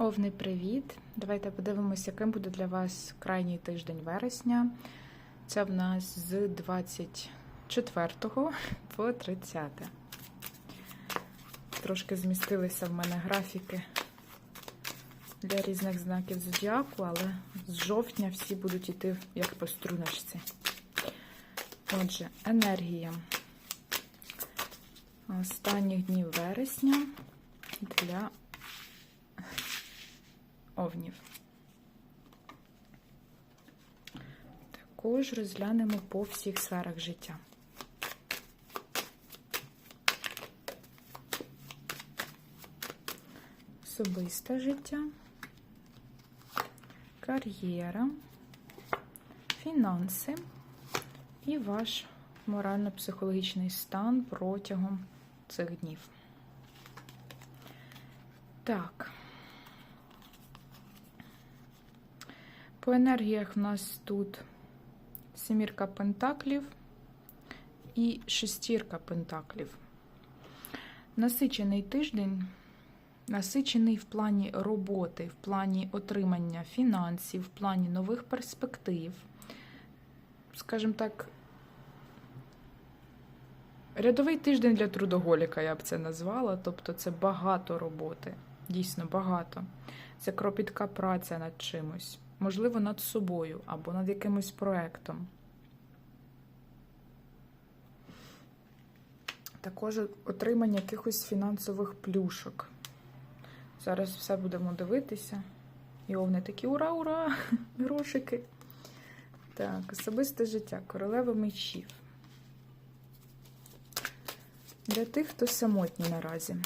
Овний привіт! Давайте подивимося, яким буде для вас крайній тиждень вересня. Це в нас з 24 по 30. Трошки змістилися в мене графіки для різних знаків зодіаку, але з жовтня всі будуть йти як по струночці. Отже, енергія останніх днів вересня для овнів. Також розглянемо по всіх сферах життя. Особисте життя, кар'єра, фінанси і ваш морально-психологічний стан протягом цих днів. Так. По енергіях в нас тут семірка пентаклів і шестірка пентаклів. Насичений тиждень, насичений в плані роботи, в плані отримання фінансів, в плані нових перспектив. Скажімо так, рядовий тиждень для трудоголіка, я б це назвала. Тобто це багато роботи, дійсно багато. Це кропітка праця над чимось можливо, над собою або над якимось проектом. Також отримання якихось фінансових плюшок. Зараз все будемо дивитися. І овни такі ура, ура! Грошики. Так, особисте життя, королева мечів. Для тих, хто самотній наразі.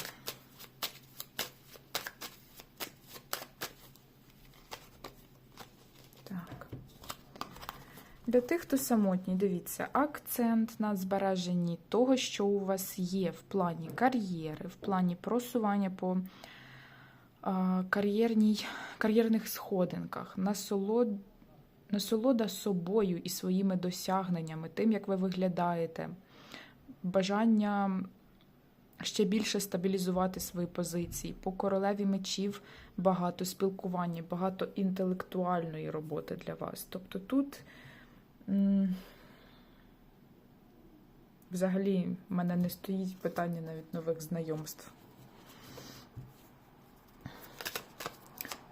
Для тих, хто самотній, дивіться, акцент на збереженні того, що у вас є в плані кар'єри, в плані просування по кар'єрній, кар'єрних сходинках, насолод, насолода собою і своїми досягненнями, тим, як ви виглядаєте, бажання ще більше стабілізувати свої позиції. По королеві мечів багато спілкування, багато інтелектуальної роботи для вас. Тобто тут. Взагалі, в мене не стоїть питання навіть нових знайомств.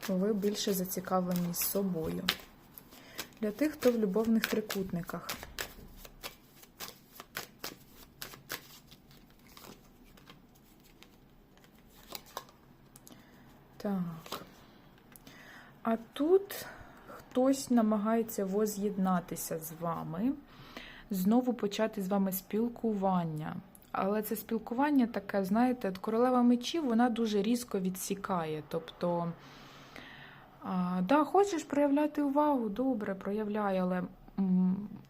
Ви більше зацікавлені собою. Для тих, хто в любовних трикутниках. Так. А тут хтось намагається воз'єднатися з вами, знову почати з вами спілкування. Але це спілкування таке, знаєте, королева мечів вона дуже різко відсікає. Тобто, а, да, хочеш проявляти увагу, добре, проявляй, але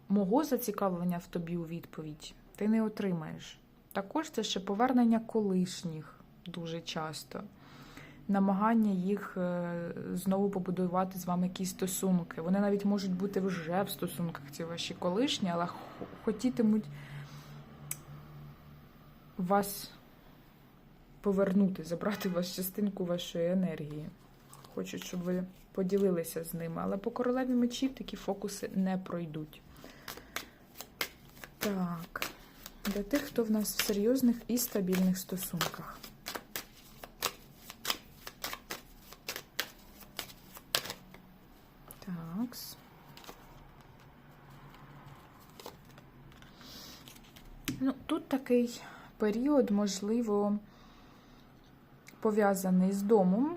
мого зацікавлення в тобі у відповідь ти не отримаєш. Також це ще повернення колишніх дуже часто намагання їх е, знову побудувати з вами якісь стосунки. Вони навіть можуть бути вже в стосунках, ці ваші колишні, але хотітимуть вас повернути, забрати вас частинку вашої енергії. Хочуть, щоб ви поділилися з ними. Але по королеві мечів такі фокуси не пройдуть. Так, для тих, хто в нас в серйозних і стабільних стосунках. Такс. Ну, Тут такий період, можливо, пов'язаний з домом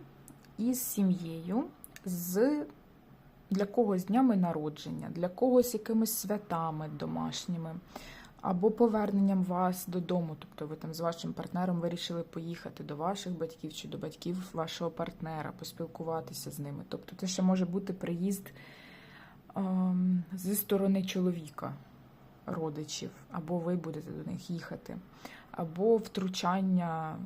і з сім'єю, з для когось днями народження, для когось якимись святами домашніми або поверненням вас додому, тобто ви там з вашим партнером вирішили поїхати до ваших батьків чи до батьків вашого партнера, поспілкуватися з ними. Тобто, це ще може бути приїзд ем, зі сторони чоловіка, родичів, або ви будете до них їхати, або втручання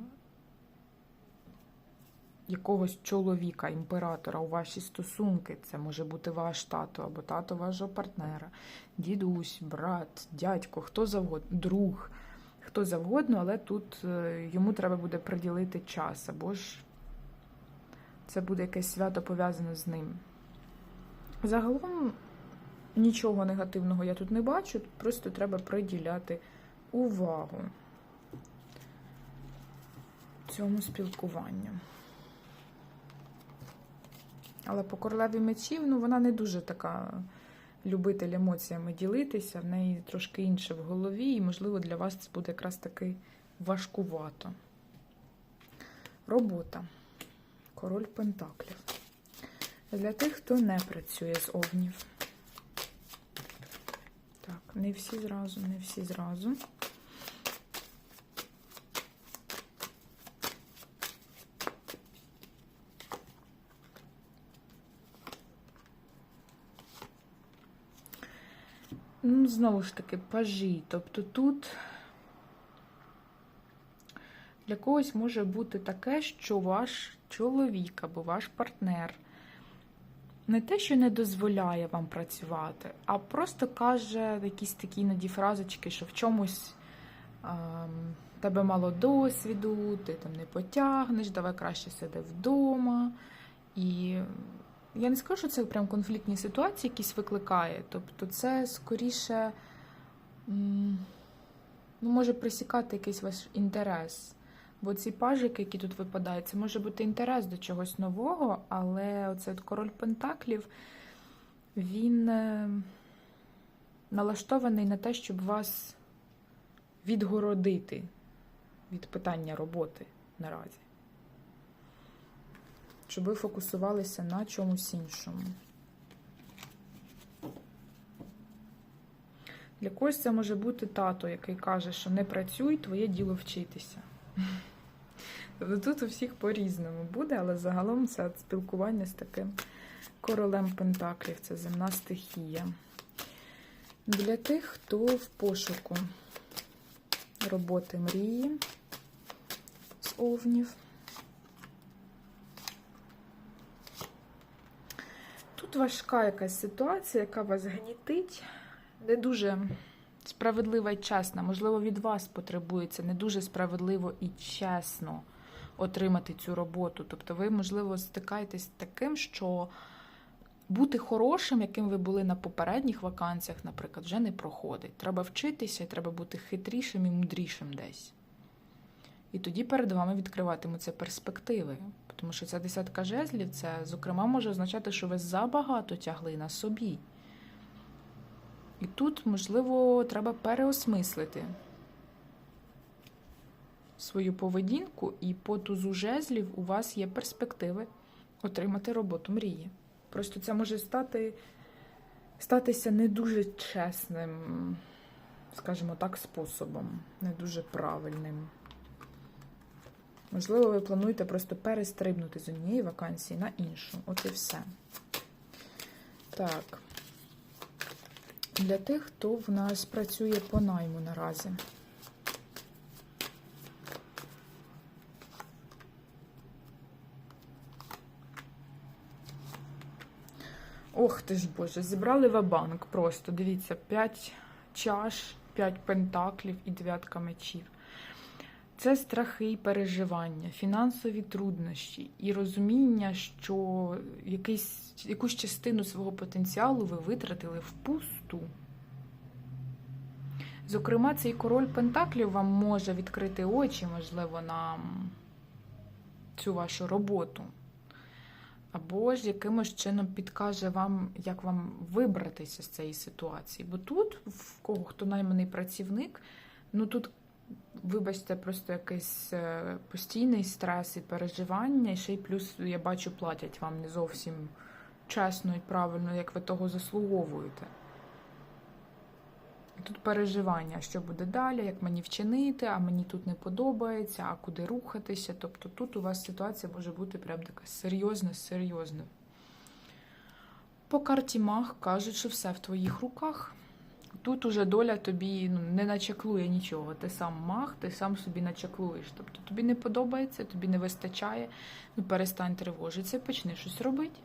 якогось чоловіка, імператора у ваші стосунки. Це може бути ваш тато або тато вашого партнера, дідусь, брат, дядько, хто завгодно, друг, хто завгодно, але тут е, йому треба буде приділити час або ж Це буде якесь свято пов'язане з ним. Загалом нічого негативного я тут не бачу, просто треба приділяти увагу цьому спілкуванню. Але по королеві мечів, ну, вона не дуже така любитель емоціями ділитися, в неї трошки інше в голові, і, можливо, для вас це буде якраз таки важкувато. Робота. Король Пентаклів. Для тих, хто не працює з овнів. Так, не всі зразу, не всі зразу. Ну, знову ж таки, пажі. Тобто тут для когось може бути таке, що ваш чоловік або ваш партнер не те, що не дозволяє вам працювати, а просто каже якісь такі іноді фразочки, що в чомусь ем, тебе мало досвіду, ти там не потягнеш, давай краще сиди вдома. І я не скажу, що це прям конфліктні ситуації якісь викликає. Тобто, це скоріше ну, може присікати якийсь ваш інтерес. Бо ці пажики, які тут випадають, це може бути інтерес до чогось нового, але оцей король Пентаклів, він е, налаштований на те, щоб вас відгородити від питання роботи наразі. Щоб ви фокусувалися на чомусь іншому. Для когось це може бути тато, який каже, що не працюй, твоє діло вчитися. Тут у всіх по-різному буде, але загалом це спілкування з таким королем Пентаклів, це земна стихія. Для тих, хто в пошуку роботи мрії з овнів. Тут важка якась ситуація, яка вас гнітить, не дуже справедлива і чесна. Можливо, від вас потребується не дуже справедливо і чесно отримати цю роботу. Тобто, ви, можливо, стикаєтесь з таким, що бути хорошим, яким ви були на попередніх вакансіях, наприклад, вже не проходить. Треба вчитися треба бути хитрішим і мудрішим десь. І тоді перед вами відкриватимуться перспективи. Тому що ця десятка жезлів, це, зокрема, може означати, що ви забагато тягли на собі. І тут, можливо, треба переосмислити свою поведінку, і по тузу жезлів у вас є перспективи отримати роботу мрії. Просто це може стати, статися не дуже чесним, скажімо так, способом, не дуже правильним. Можливо, ви плануєте просто перестрибнути з однієї вакансії на іншу. От і все. Так. Для тих, хто в нас працює по найму наразі. Ох ти ж Боже, зібрали ва-банк просто. Дивіться, 5 чаш, 5 пентаклів і дев'ятка мечів. Це страхи і переживання, фінансові труднощі і розуміння, що якийсь, якусь частину свого потенціалу ви витратили впусту. Зокрема, цей король Пентаклів вам може відкрити очі, можливо, на цю вашу роботу. Або ж якимось чином підкаже вам, як вам вибратися з цієї ситуації. Бо тут, в кого хто найманий працівник, ну тут вибачте, просто якийсь е, постійний стрес і переживання, і ще й плюс, я бачу, платять вам не зовсім чесно і правильно, як ви того заслуговуєте. Тут переживання, що буде далі, як мені вчинити, а мені тут не подобається, а куди рухатися. Тобто тут у вас ситуація може бути прям така серйозна, серйозна. По карті Маг кажуть, що все в твоїх руках. Тут уже доля тобі ну, не начаклує нічого. Ти сам маг, ти сам собі начаклуєш. Тобто тобі не подобається, тобі не вистачає, ну перестань тривожитися, почни щось робити.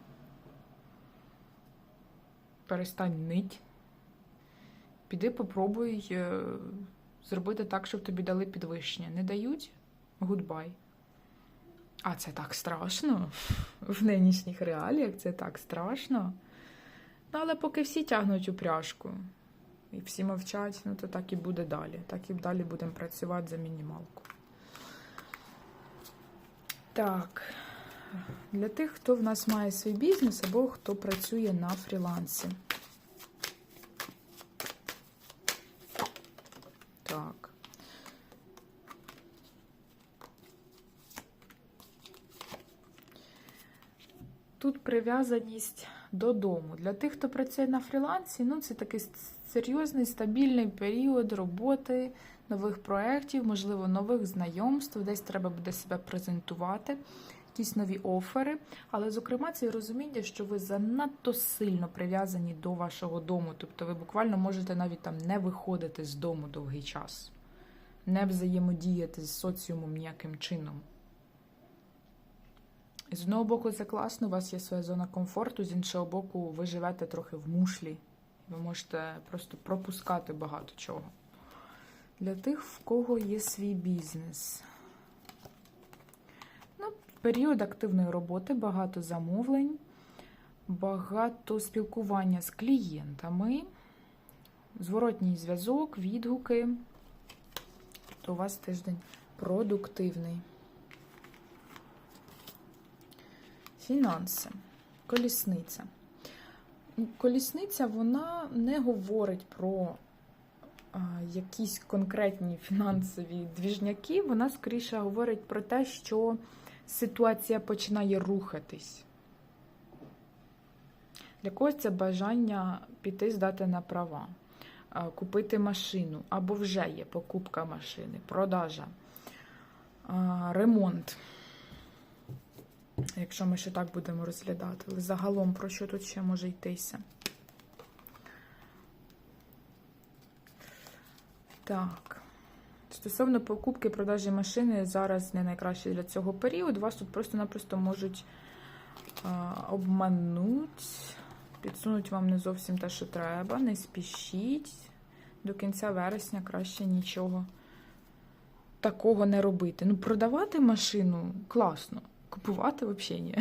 Перестань нить. Піди попробуй е, зробити так, щоб тобі дали підвищення. Не дають гудбай. А це так страшно. В нинішніх реаліях це так страшно. Ну, але поки всі тягнуть у пряжку і всі мовчать, ну то так і буде далі. Так і далі будемо працювати за мінімалку. Так. Для тих, хто в нас має свій бізнес або хто працює на фрілансі. Так. Тут прив'язаність додому. Для тих, хто працює на фрілансі, ну це такий серйозний стабільний період роботи, нових проєктів, можливо, нових знайомств, десь треба буде себе презентувати, якісь нові офери. Але, зокрема, це розуміння, що ви занадто сильно прив'язані до вашого дому. Тобто ви буквально можете навіть там не виходити з дому довгий час, не взаємодіяти з соціумом ніяким чином. З одного боку, це класно, у вас є своя зона комфорту, з іншого боку, ви живете трохи в мушлі. Ви можете просто пропускати багато чого. Для тих, в кого є свій бізнес. Ну, період активної роботи, багато замовлень, багато спілкування з клієнтами, зворотній зв'язок, відгуки. То у вас тиждень продуктивний. Фінанси. Колісниця. Колісниця вона не говорить про якісь конкретні фінансові двіжняки, вона скоріше говорить про те, що ситуація починає рухатись. Для когось це бажання піти здати на права, купити машину, або вже є покупка машини, продажа, ремонт. Якщо ми ще так будемо розглядати. Але загалом про що тут ще може йтися? Так. Стосовно покупки продажі машини, зараз не найкраще для цього періоду. Вас тут просто-напросто можуть обманути, підсунуть вам не зовсім те, що треба. Не спішіть. До кінця вересня краще нічого такого не робити. Ну, продавати машину класно. Купувати взагалі ні.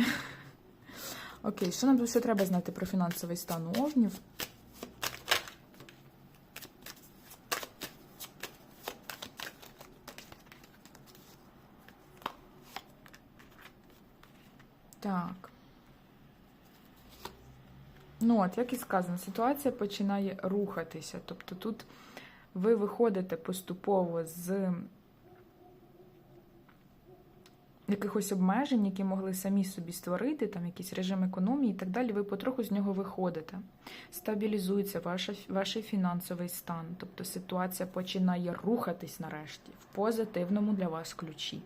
Окей, що нам ще треба знати про фінансовий стан овнів? Так. Ну, от, як і сказано, ситуація починає рухатися. Тобто тут ви виходите поступово з якихось обмежень, які могли самі собі створити, там якийсь режим економії і так далі, ви потроху з нього виходите. Стабілізується ваша, ваш фінансовий стан. Тобто ситуація починає рухатись нарешті в позитивному для вас ключі.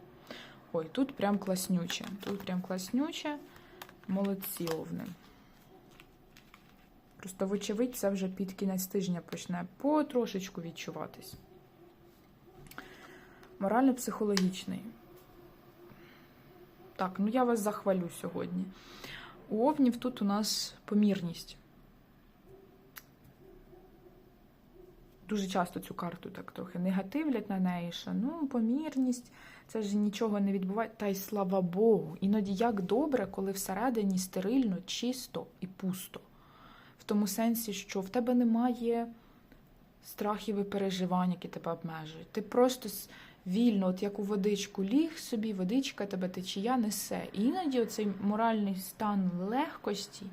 Ой, тут прям класнюче. Тут прям класнюче. Молодці овни. Просто, вочевидь, це вже під кінець тижня почне потрошечку відчуватись. Морально-психологічний. Так, ну я вас захвалю сьогодні. У овнів тут у нас помірність. Дуже часто цю карту так трохи негативлять на неї, що ну, помірність, це ж нічого не відбуває. Та й слава Богу. Іноді як добре, коли всередині стерильно, чисто і пусто. В тому сенсі, що в тебе немає страхів і переживань, які тебе обмежують. Ти просто вільно, от як у водичку ліг собі, водичка тебе течія несе. І іноді оцей моральний стан легкості,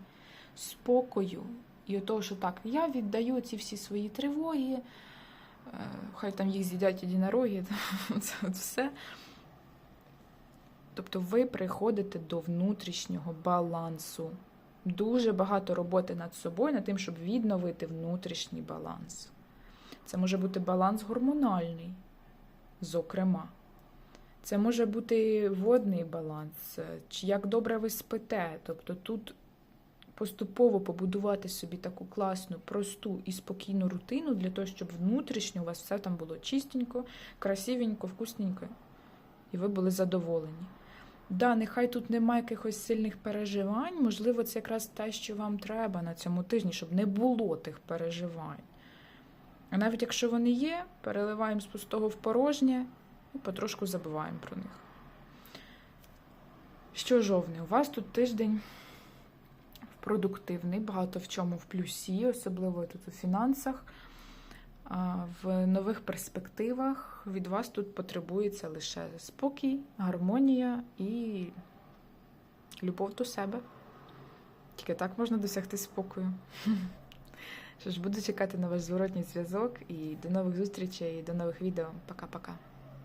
спокою і того, що так, я віддаю ці всі свої тривоги, хай там їх з'їдять єдинороги, це от все. Тобто ви приходите до внутрішнього балансу. Дуже багато роботи над собою, над тим, щоб відновити внутрішній баланс. Це може бути баланс гормональний, зокрема. Це може бути водний баланс, чи як добре ви спите. Тобто тут поступово побудувати собі таку класну, просту і спокійну рутину для того, щоб внутрішньо у вас все там було чистенько, красивенько, вкусненько, і ви були задоволені. Да, нехай тут немає якихось сильних переживань, можливо, це якраз те, що вам треба на цьому тижні, щоб не було тих переживань. А навіть якщо вони є, переливаємо з пустого в порожнє і потрошку забуваємо про них. Що жовний? У вас тут тиждень продуктивний, багато в чому в плюсі, особливо тут у фінансах. В нових перспективах від вас тут потребується лише спокій, гармонія і любов до себе. Тільки так можна досягти спокою. Що ж, буду чекати на ваш зворотній зв'язок і до нових зустрічей, до нових відео. Пока-пока.